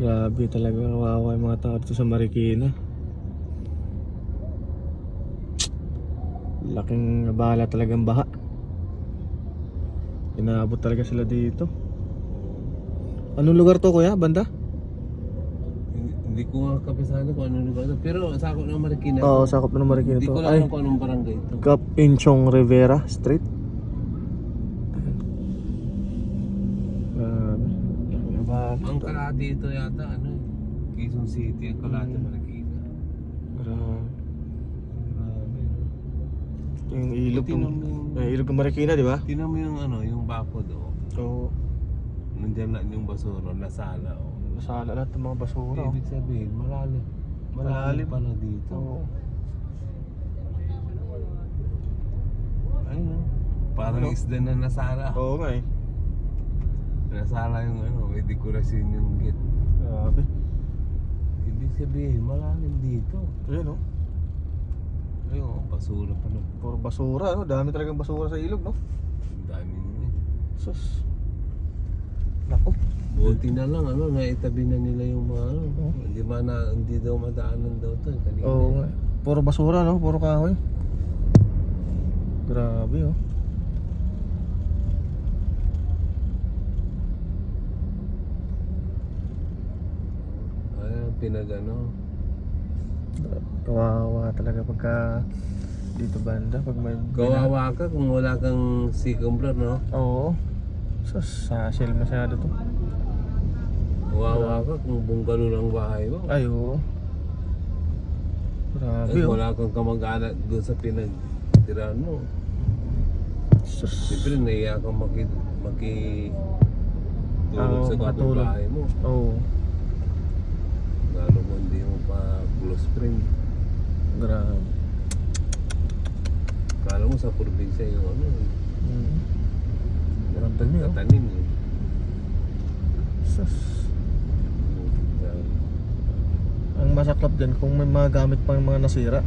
Grabe talaga kawawa yung mga tao dito sa Marikina. Laking bahala talagang baha. Inaabot talaga sila dito. Anong lugar to kuya? Banda? Hindi, hindi ko nga kapisado kung anong lugar to. Pero sakop ng Marikina. Oo, sakop ng Marikina Hindi to. ko lang Ay, alam kung anong barangay ito. Cap Inchong Rivera Street. Grabe. Ang kalati ito yata, ano eh. Quezon City, ang kalati Hmm. Marikina. Grabe. Grabe. Yung ilog mo yung- yung ilog ng Marikina, di ba? Tingnan mo yung ano, yung bako do. Oo. Nandiyan na yung basura, nasala oh. Nasala lahat ng mga basura. oh. Ibig sabihin, malalim. Malalim. pala dito. Oo. Ayun oh. Parang Ano? isda na nasala. Oo nga eh. Nasala yung ano, may dekorasyon yung gate. Grabe. Ibig sabihin, malalim dito. Ayan oh. Ayun oh, basura pa no. Puro basura, no? Dami talagang basura sa ilog, no? Ang dami nyo eh. Sus. Nako. Buti na lang, ano, naitabi na nila yung mga ano. Oo. Hindi man na, hindi daw madaanan daw to. eh, Kanina. Oo nga. Puro basura, no? Puro kahoy. Grabe, oh. Ay, pinag ano. Kawawa talaga pagka dito banda. Pag may... Kawawa ka kung wala kang cucumber, no? Oo. Sus, sasil masyado to. Kawawa ka kung bungalo ng bahay mo. Ay, oo. Grabe, Ay, oh. wala kang kamag-anak doon sa pinagtirahan mo. Sus. Siyempre, naiya kang maki, maki tulog Oo, sa makatulog. kapitbahay mo. Oo. Lalo kung hindi mo pa close friend. Grabe. Kala mo sa probinsya yung ano, Mm. Walang dami, oh. tanim eh. Sus. Ang masaklap dyan kung may mga gamit pang mga nasira.